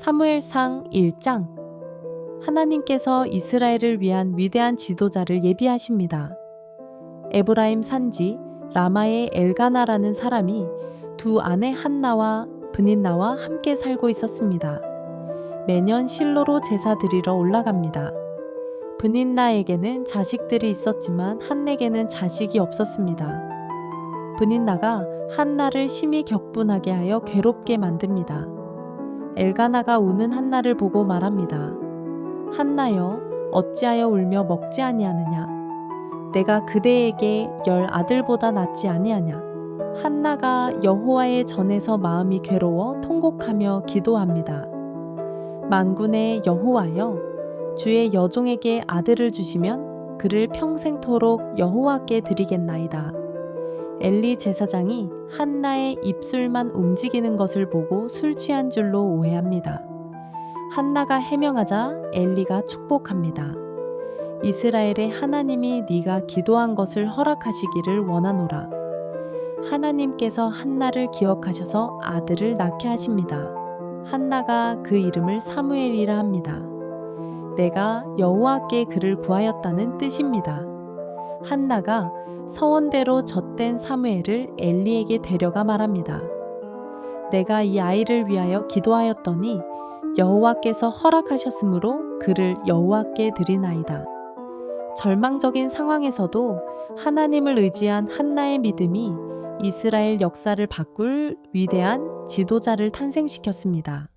사무엘상 1장 하나님께서 이스라엘을 위한 위대한 지도자를 예비하십니다. 에브라임 산지 라마의 엘가나라는 사람이 두 아내 한나와 브닌나와 함께 살고 있었습니다. 매년 실로로 제사 드리러 올라갑니다. 브닌나에게는 자식들이 있었지만 한에게는 자식이 없었습니다. 브닌나가 한나를 심히 격분하게 하여 괴롭게 만듭니다. 엘가나가 우는 한나를 보고 말합니다. 한나여, 어찌하여 울며 먹지 아니하느냐? 내가 그대에게 열 아들보다 낫지 아니하냐? 한나가 여호와의 전에서 마음이 괴로워 통곡하며 기도합니다. 만군의 여호와여, 주의 여종에게 아들을 주시면 그를 평생토록 여호와께 드리겠나이다. 엘리 제사장이 한나의 입술만 움직이는 것을 보고 술 취한 줄로 오해합니다. 한나가 해명하자 엘리가 축복합니다. 이스라엘의 하나님이 네가 기도한 것을 허락하시기를 원하노라. 하나님께서 한나를 기억하셔서 아들을 낳게 하십니다. 한나가 그 이름을 사무엘이라 합니다. 내가 여호와께 그를 구하였다는 뜻입니다. 한나가 서원대로 젖된 사무엘을 엘리에게 데려가 말합니다. 내가 이 아이를 위하여 기도하였더니 여호와께서 허락하셨으므로 그를 여호와께 드리나이다. 절망적인 상황에서도 하나님을 의지한 한나의 믿음이 이스라엘 역사를 바꿀 위대한 지도자를 탄생시켰습니다.